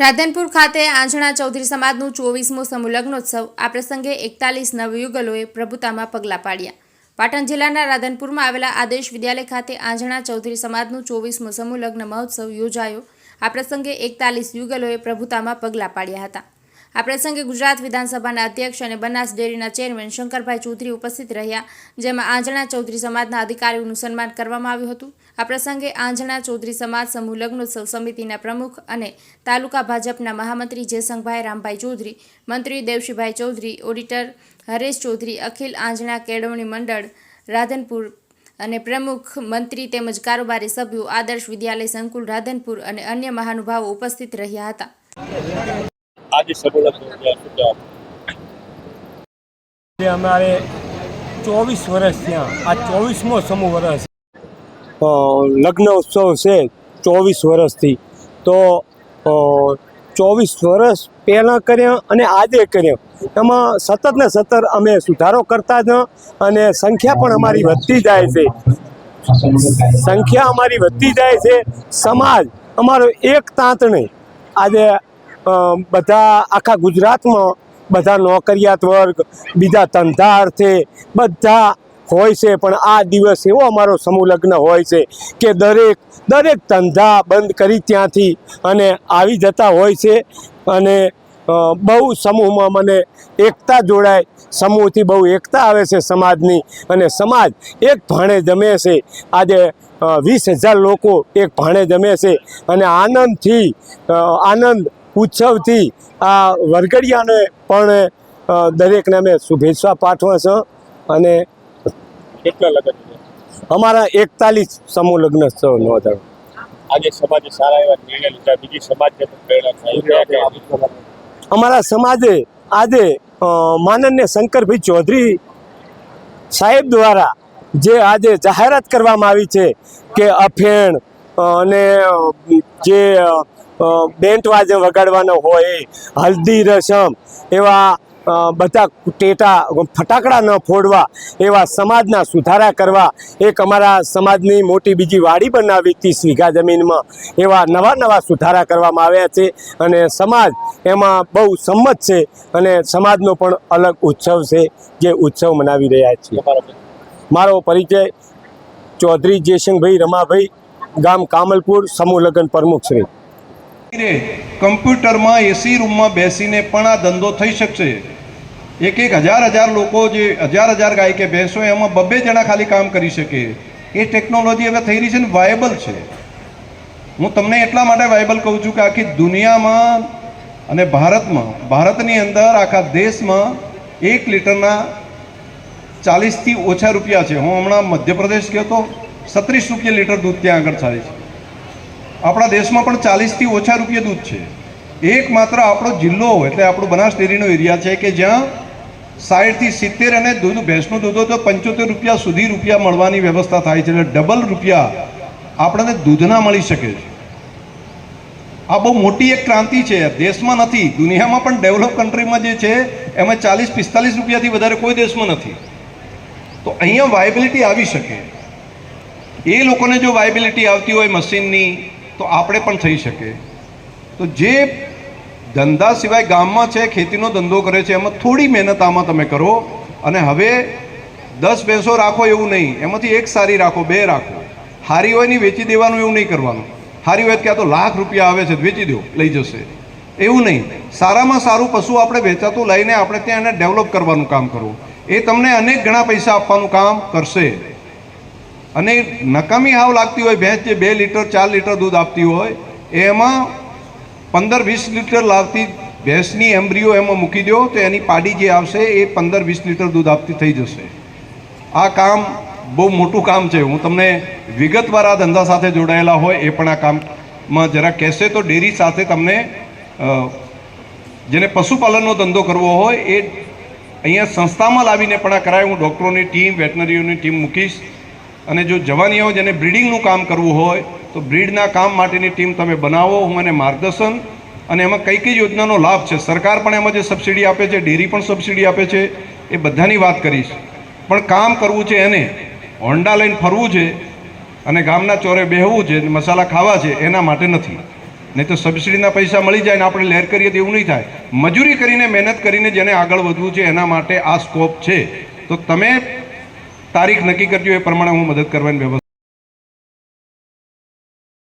રાધનપુર ખાતે આંજણા ચૌધરી સમાજનું ચોવીસમો સમૂહલગ્નોત્સવ આ પ્રસંગે એકતાલીસ નવયુગલોએ પ્રભુતામાં પગલાં પાડ્યા. પાટણ જિલ્લાના રાધનપુરમાં આવેલા આદેશ વિદ્યાલય ખાતે આંજણા ચૌધરી સમાજનું ચોવીસમું સમૂહલગ્ન મહોત્સવ યોજાયો. આ પ્રસંગે એકતાલીસ યુગલોએ પ્રભુતામાં પગલાં પાડ્યા હતા. આ પ્રસંગે ગુજરાત વિધાનસભાના અધ્યક્ષ અને બનાસ ડેરીના ચેરમેન શંકરભાઈ ચૌધરી ઉપસ્થિત રહ્યા, જેમાં આંજણા ચૌધરી સમાજના અધિકારીઓનું સન્માન કરવામાં આવ્યું હતું. આ પ્રસંગે આંજણા ચૌધરી સમાજ સમૂહ લગ્નોત્સવ સમિતિના પ્રમુખ અને તાલુકા ભાજપના મહામંત્રી જયસંગભાઈ રામભાઈ ચૌધરી, મંત્રી દેવશીભાઈ ચૌધરી, ઓડિટર હરેશ ચૌધરી, અખિલ આંજણા કેળવણી મંડળ, રાધનપુર અને પ્રમુખ મંત્રી તેમજ કારોબારી સભ્યો આદર્શ વિદ્યાલય સંકુલ રાધનપુર અને અન્ય મહાનુભાવો ઉપસ્થિત રહ્યા હતા. આજે અમારે ચોવીસ વર્ષ થયા. આ ચોવીસમો સમૂહ વર્ષ. લગ્ન ઉત્સવ છે ચોવીસ વર્ષથી. તો ચોવીસ વર્ષ પહેલાં કર્યા અને આજે કર્યા. એમાં સતત ને સતત અમે સુધારો કરતા જ અને સંખ્યા પણ અમારી વધતી જાય છે. સંખ્યા અમારી વધતી જાય છે. સમાજ અમારો એક તાંતણે આજે બધા આખા ગુજરાતમાં બધા નોકરિયાત વર્ગ, બીજા ધંધાર્થે બધા હોય છે, પણ આ દિવસ એવો અમારો સમૂહ લગ્ન હોય છે કે દરેક દરેક ધંધા બંધ કરી ત્યાંથી અને આવી જતા હોય છે અને બહુ સમૂહમાં મને એકતા જોડાય, સમૂહથી બહુ એકતા આવે છે સમાજની અને સમાજ એક ભાણે જમે છે. આજે વીસ હજાર લોકો એક ભાણે જમે છે અને આનંદથી આનંદ ઉત્સવથી આ વરઘડિયાને પણ દરેકને અમે શુભેચ્છા પાઠવા છે અને કેટલા લગ્ન અમારા એકતાલીસ સમૂહ લગ્નોત્સવ નોંધાયો આજે સમાજે સારા એવા નિર્ણય લીધા બીજી સમાજને પણ અમારા સમાજે આજે માનન્ય શંકરભાઈ ચૌધરી સાહેબ દ્વારા જે આજે જાહેરાત કરવામાં આવી છે કે અફેણ અને જે બેન્ટ વાજે વગાડવાનો હોય હલ્દી રસમ એવા બધા ટેટા ફટાકડા ન ફોડવા એવા સમાજના સુધારા કરવા એક અમારા સમાજની મોટી બીજી વાડી બનાવી ત્રીસ વીઘા જમીનમાં એવા નવા નવા સુધારા કરવામાં આવ્યા છે અને સમાજ એમાં બહુ સંમત છે અને સમાજનો પણ અલગ ઉત્સવ છે જે ઉત્સવ મનાવી રહ્યા છીએ. મારો પરિચય ચૌધરી જયસિંહભાઈ રમાભાઈ ગામ કામલપુર સમૂહ લગ્ન પ્રમુખ શ્રી. કમ્પ્યુટરમાં એસી રૂમમાં બેસીને પણ આ ધંધો થઈ શકશે. એક એક હજાર હજાર લોકો જે હજાર હજાર ગાય કે ભેંસો એમાં બબ્બે જણા ખાલી કામ કરી શકે. એ ટેકનોલોજી હવે થઈ રહી છે ને વાયબલ છે. હું તમને એટલા માટે વાયબલ કહું છું કે આખી દુનિયામાં અને ભારતમાં, ભારતની અંદર આખા દેશમાં એક લીટરના ચાલીસથી ઓછા રૂપિયા છે. હું હમણાં મધ્યપ્રદેશ ગયો તો સત્રીસ રૂપિયા લીટર દૂધ ત્યાં આગળ થાય છે. આપણા દેશમાં પણ ચાલીસથી ઓછા રૂપિયા દૂધ છે. એકમાત્ર આપણો જિલ્લો એટલે આપણો બનાસ ડેરીનો એરિયા છે કે જ્યાં સાઠથી સિત્તેર અને દૂધ, ભેંસનું દૂધ તો પંચોતેર રૂપિયા સુધી રૂપિયા મળવાની વ્યવસ્થા થાય છે, એટલે ડબલ રૂપિયા આપણને દૂધના મળી શકે છે. આ બહુ મોટી એક ક્રાંતિ છે, દેશમાં નથી, દુનિયામાં પણ ડેવલપ કન્ટ્રીમાં જે છે, એમાં ચાલીસ, પિસ્તાલીસ રૂપિયાથી વધારે કોઈ દેશમાં નથી. તો અહીંયા વાયબિલિટી આવી શકે. એ લોકોને જો વાયબિલિટી આવતી હોય મશીનની તો આપણે પણ થઈ શકે. તો જે ધંધા સિવાય ગામમાં છે, ખેતીનો ધંધો કરે છે, એમાં થોડી મહેનત આમાં તમે કરો અને હવે દસ ભેંસો રાખો એવું નહીં, એમાંથી એક સારી રાખો, બે રાખો. હારી હોય નહીં, વેચી દેવાનું એવું નહીં કરવાનું. હારી હોય ક્યાં તો લાખ રૂપિયા આવે છે વેચી દો, લઈ જશે. એવું નહીં. સારામાં સારું પશુ આપણે વેચાતું લઈને આપણે ત્યાં એને ડેવલપ કરવાનું કામ કરવું. એ તમને અનેક ઘણા પૈસા આપવાનું કામ કરશે. અને નકામી હાવ લાગતી હોય ભેંસ જે બે લીટર, ચાર લીટર દૂધ આપતી હોય, એમાં પંદર વીસ લીટર લાવતી ભેંસની એમ્બ્રીઓ એમાં મૂકી દો તો એની પાડી જે આવશે એ પંદર વીસ લીટર દૂધ આપતી થઈ જશે. આ કામ બહુ મોટું કામ છે. હું તમને વિગતવાર આ ધંધા સાથે જોડાયેલા હોય એ પણ આ કામમાં જરા કહેશે તો ડેરી સાથે તમને જેને પશુપાલનનો ધંધો કરવો હોય એ અહીંયા સંસ્થામાં લાવીને પણ આ કરાય. હું ડૉક્ટરોની ટીમ, વેટનરીઓની ટીમ મૂકીશ. અને જો જવાનીઓ જેને બ્રીડિંગનું કામ કરવું હોય, તો બ્રીડના કામ માટેની ટીમ તમે બનાવો, હું એને માર્ગદર્શન અને એમાં કઈ કઈ યોજનાનો લાભ છે. સરકાર પણ એમાં જે સબસિડી આપે છે, ડેરી પણ સબસિડી આપે છે, એ બધાની વાત કરીશ. પણ કામ કરવું છે એને, હોન્ડા લઈને ફરવું છે અને ગામના ચોરે બેહવું છે, મસાલા ખાવા છે, એના માટે નથી. નહીં તો સબસિડીના પૈસા મળી જાય ને આપણે લહેર કરીએ તો એવું નહીં થાય. મજૂરી કરીને મહેનત કરીને જેને આગળ વધવું છે, એના માટે આ સ્કોપ છે. તો તમે તારીખ નક્કી કરજો એ પ્રમાણે હું મદદ કરવાની વ્યવસ્થા